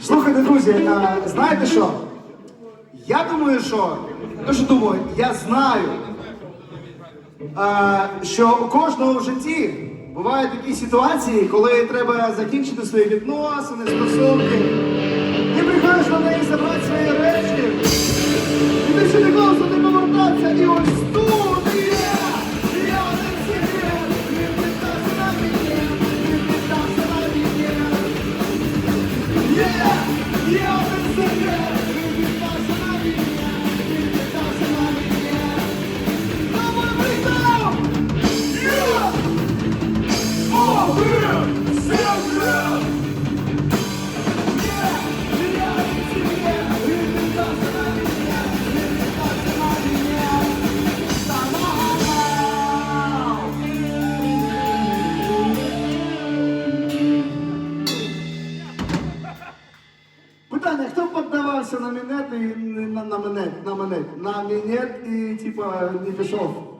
Слухайте, друзі, а, знаєте що? Я думаю, що. То, що думаю, я знаю, а, що у кожного в житті бувають такі ситуації, коли треба закінчити свої відносини, стосунки. Питання, хто піддавався на мінет і на, на мінет, на мінет, на мінет і типа не пішов?